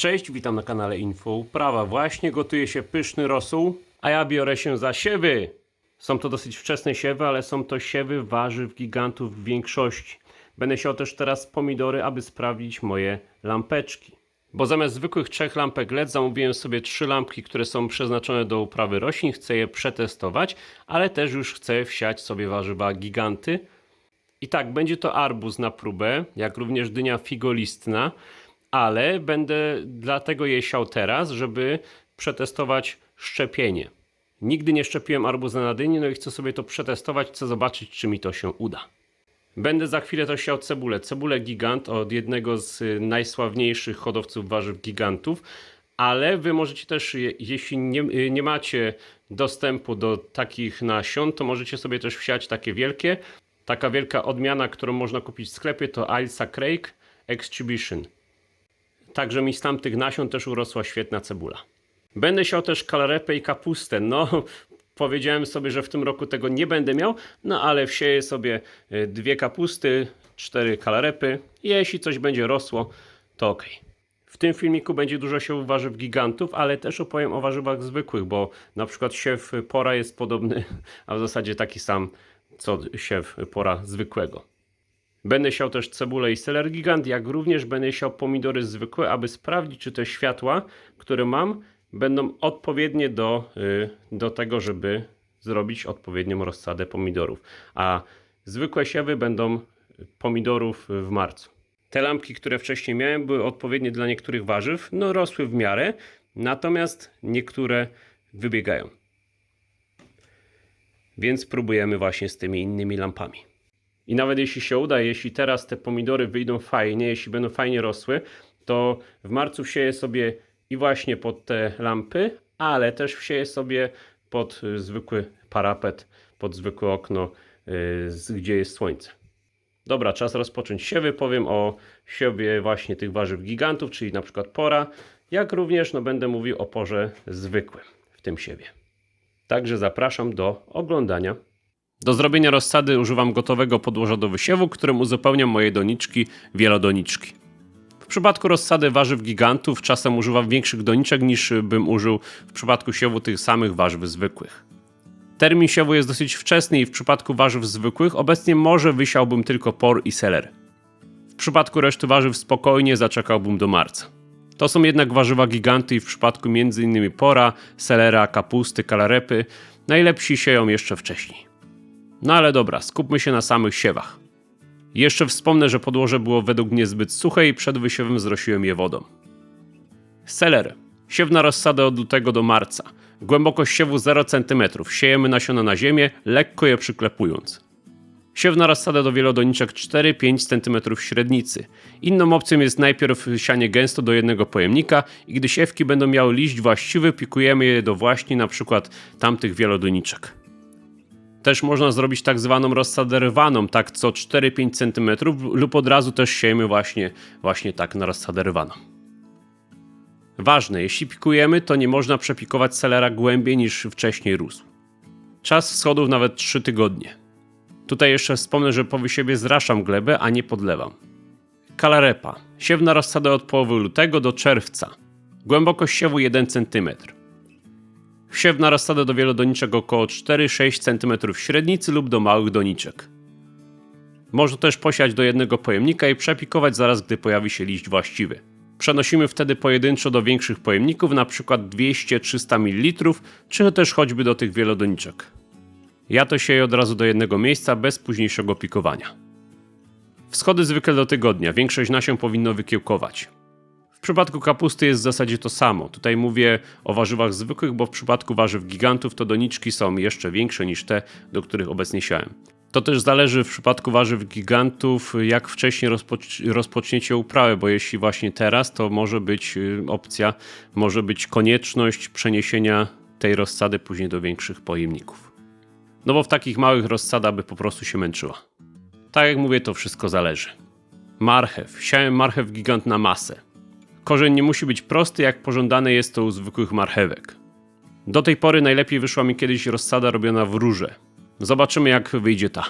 Cześć, witam na kanale Info Uprawa. Właśnie gotuje się pyszny rosół, a ja biorę się za siewy. Są to dosyć wczesne siewy, ale są to siewy warzyw gigantów w większości. Będę siał też teraz pomidory, aby sprawdzić moje lampeczki. Bo zamiast zwykłych trzech lampek LED zamówiłem sobie trzy lampki, które są przeznaczone do uprawy roślin. Chcę je przetestować, ale też już chcę wsiać sobie warzywa giganty. I tak, będzie to arbuz na próbę, jak również dynia figolistna, ale będę dlatego je siał teraz, żeby przetestować szczepienie. Nigdy nie szczepiłem arbuza na dyni, no i chcę sobie to przetestować, chcę zobaczyć, czy mi to się uda. Będę za chwilę też siał cebulę. Cebulę gigant od jednego z najsławniejszych hodowców warzyw gigantów, ale wy możecie też, je- jeśli nie, nie macie dostępu do takich nasion, to możecie sobie też wsiać takie wielkie. Taka wielka odmiana, którą można kupić w sklepie, to Ailsa Craig Exhibition. Także mi z tamtych nasion też urosła świetna cebula. Będę siał też kalarepę i kapustę. No, powiedziałem sobie, że w tym roku tego nie będę miał, no ale wsieję sobie y, dwie kapusty, cztery kalarepy jeśli coś będzie rosło, to ok. W tym filmiku będzie dużo siewów warzyw gigantów, ale też opowiem o warzywach zwykłych, bo na przykład siew pora jest podobny, a w zasadzie taki sam co siew pora zwykłego. Będę siał też cebulę i seler gigant, jak również będę siał pomidory zwykłe, aby sprawdzić, czy te światła, które mam, będą odpowiednie do, y, do tego, żeby zrobić odpowiednią rozsadę pomidorów. A zwykłe siewy będą pomidorów w marcu. Te lampki, które wcześniej miałem, były odpowiednie dla niektórych warzyw, no rosły w miarę, natomiast niektóre wybiegają. Więc próbujemy właśnie z tymi innymi lampami. I nawet jeśli się uda, jeśli teraz te pomidory wyjdą fajnie, jeśli będą fajnie rosły, to w marcu sieję sobie i właśnie pod te lampy, ale też wsieję sobie pod zwykły parapet, pod zwykłe okno, y, gdzie jest słońce. Dobra, czas rozpocząć siewy. Powiem o siewie właśnie tych warzyw gigantów, czyli na przykład pora, jak również no, będę mówił o porze zwykłym w tym siewie. Także zapraszam do oglądania. Do zrobienia rozsady używam gotowego podłoża do wysiewu, którym uzupełniam moje doniczki wielodoniczki. W przypadku rozsady warzyw gigantów czasem używam większych doniczek niż bym użył w przypadku siewu tych samych warzyw zwykłych. Termin siewu jest dosyć wczesny i w przypadku warzyw zwykłych obecnie może wysiałbym tylko por i seler. W przypadku reszty warzyw spokojnie zaczekałbym do marca. To są jednak warzywa giganty i w przypadku m.in. pora, selera, kapusty, kalarepy najlepsi sieją jeszcze wcześniej. No ale dobra, skupmy się na samych siewach. Jeszcze wspomnę, że podłoże było według mnie zbyt suche i przed wysiewem zrosiłem je wodą. Seler. Siew na rozsadę od lutego do marca. Głębokość siewu 0 cm. Siejemy nasiona na ziemię, lekko je przyklepując. Siew na rozsadę do wielodoniczek 4-5 cm średnicy. Inną opcją jest najpierw sianie gęsto do jednego pojemnika i gdy siewki będą miały liść właściwy, pikujemy je do właśnie na przykład tamtych wielodoniczek. Też można zrobić tak zwaną rozsadę rwaną, tak co 4-5 cm lub od razu też siejemy właśnie, właśnie tak na rozsadę rwaną. Ważne, jeśli pikujemy, to nie można przepikować selera głębiej niż wcześniej rósł. Czas wschodów nawet 3 tygodnie. Tutaj jeszcze wspomnę, że po wysiewie zraszam glebę, a nie podlewam. Kalarepa. Siew na rozsadę od połowy lutego do czerwca. Głębokość siewu 1 cm. Siew na rozsadę do wielodoniczek około 4-6 cm średnicy lub do małych doniczek. Można też posiać do jednego pojemnika i przepikować zaraz, gdy pojawi się liść właściwy. Przenosimy wtedy pojedynczo do większych pojemników, np. 200-300 ml, czy też choćby do tych wielodoniczek. Ja to sieję od razu do jednego miejsca bez późniejszego pikowania. Wschody zwykle do tygodnia, większość nasion powinno wykiełkować. W przypadku kapusty jest w zasadzie to samo. Tutaj mówię o warzywach zwykłych, bo w przypadku warzyw gigantów to doniczki są jeszcze większe niż te, do których obecnie siałem. To też zależy w przypadku warzyw gigantów, jak wcześniej rozpoc- rozpoczniecie uprawę, bo jeśli właśnie teraz, to może być y, opcja, może być konieczność przeniesienia tej rozsady później do większych pojemników. No bo w takich małych rozsadach by po prostu się męczyła. Tak jak mówię, to wszystko zależy. Marchew. Siałem marchew gigant na masę. Korzeń nie musi być prosty, jak pożądane jest to u zwykłych marchewek. Do tej pory najlepiej wyszła mi kiedyś rozsada robiona w rurze. Zobaczymy, jak wyjdzie ta.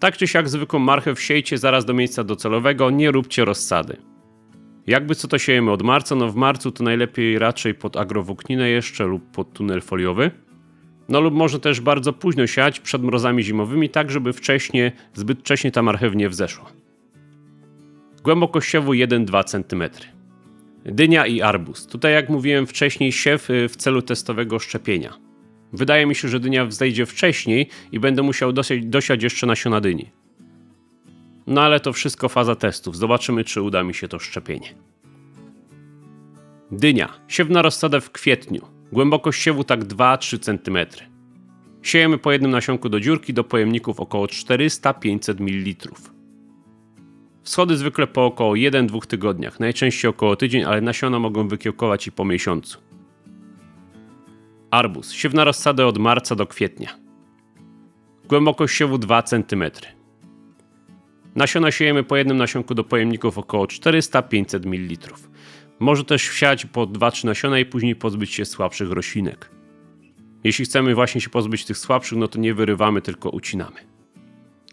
Tak czy siak zwykłą marchew siejcie zaraz do miejsca docelowego, nie róbcie rozsady. Jakby co to siejemy od marca? No w marcu to najlepiej raczej pod agrowłókninę jeszcze lub pod tunel foliowy. No lub można też bardzo późno siać przed mrozami zimowymi, tak żeby wcześnie, zbyt wcześnie ta marchew nie wzeszła. Głębokość siewu 1-2 cm. Dynia i arbuz. Tutaj jak mówiłem wcześniej siew y, w celu testowego szczepienia. Wydaje mi się, że dynia wzejdzie wcześniej i będę musiał dosiać, dosiać jeszcze nasiona dyni. No ale to wszystko faza testów. Zobaczymy, czy uda mi się to szczepienie. Dynia. Siew na rozsadę w kwietniu. Głębokość siewu tak 2-3 cm. Siejemy po jednym nasionku do dziurki do pojemników około 400-500 ml. Wschody zwykle po około 1-2 tygodniach, najczęściej około tydzień, ale nasiona mogą wykiełkować i po miesiącu. Arbuz. Siew na rozsadę od marca do kwietnia. Głębokość siewu 2 cm. Nasiona siejemy po jednym nasionku do pojemników około 400-500 ml. Może też wsiać po 2-3 nasiona i później pozbyć się słabszych roślinek. Jeśli chcemy właśnie się pozbyć tych słabszych, no to nie wyrywamy, tylko ucinamy.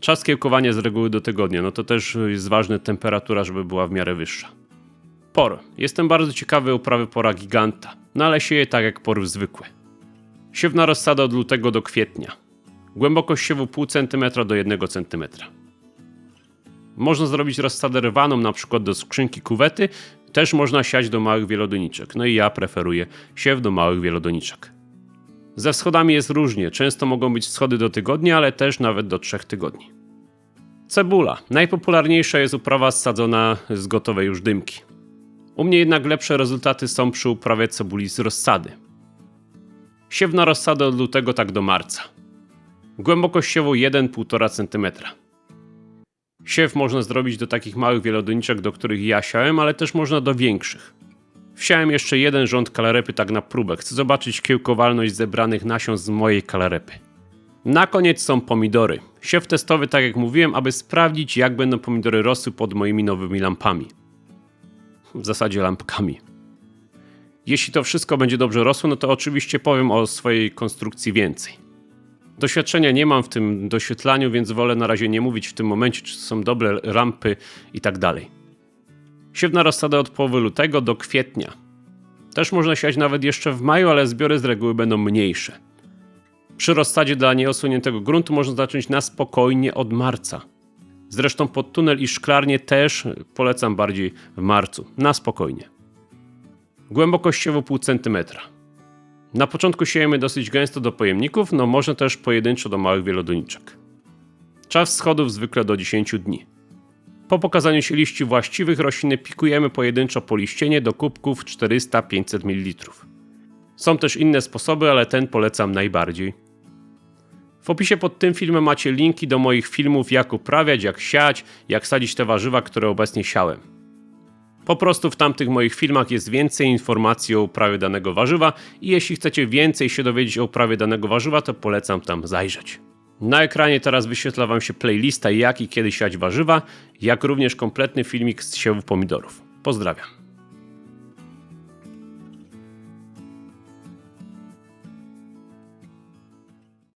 Czas kiełkowania z reguły do tygodnia, no to też jest ważna temperatura, żeby była w miarę wyższa. Por. Jestem bardzo ciekawy uprawy pora giganta, no ale sieję tak jak por zwykły. Siew na rozsadę od lutego do kwietnia. Głębokość siewu pół centymetra do 1 cm. Można zrobić rozsadę rwaną na przykład do skrzynki kuwety, też można siać do małych wielodoniczek. No i ja preferuję siew do małych wielodoniczek. Ze wschodami jest różnie, często mogą być wschody do tygodnia, ale też nawet do trzech tygodni. Cebula. Najpopularniejsza jest uprawa sadzona z gotowej już dymki. U mnie jednak lepsze rezultaty są przy uprawie cebuli z rozsady. Siew na rozsadę od lutego tak do marca. Głębokość siewu 1,5 cm. Siew można zrobić do takich małych wielodoniczek, do których ja siałem, ale też można do większych. Wsiałem jeszcze jeden rząd kalarepy tak na próbę. Chcę zobaczyć kiełkowalność zebranych nasion z mojej kalarepy. Na koniec są pomidory. Siew testowy, tak jak mówiłem, aby sprawdzić, jak będą pomidory rosły pod moimi nowymi lampami. W zasadzie lampkami. Jeśli to wszystko będzie dobrze rosło, no to oczywiście powiem o swojej konstrukcji więcej. Doświadczenia nie mam w tym doświetlaniu, więc wolę na razie nie mówić w tym momencie, czy są dobre rampy i tak dalej. Siew na rozsadę od połowy lutego do kwietnia. Też można siać nawet jeszcze w maju, ale zbiory z reguły będą mniejsze. Przy rozsadzie dla nieosłoniętego gruntu można zacząć na spokojnie od marca. Zresztą pod tunel i szklarnię też polecam bardziej w marcu, na spokojnie. Głębokość siewu pół centymetra. Na początku siejemy dosyć gęsto do pojemników, no można też pojedynczo do małych wielodoniczek. Czas schodów zwykle do 10 dni. Po pokazaniu się liści właściwych rośliny pikujemy pojedynczo po liścienie do kubków 400-500 ml. Są też inne sposoby, ale ten polecam najbardziej. W opisie pod tym filmem macie linki do moich filmów jak uprawiać, jak siać, jak sadzić te warzywa, które obecnie siałem. Po prostu w tamtych moich filmach jest więcej informacji o uprawie danego warzywa i jeśli chcecie więcej się dowiedzieć o uprawie danego warzywa, to polecam tam zajrzeć. Na ekranie teraz wyświetla Wam się playlista jak i kiedy siać warzywa, jak również kompletny filmik z siewów pomidorów. Pozdrawiam.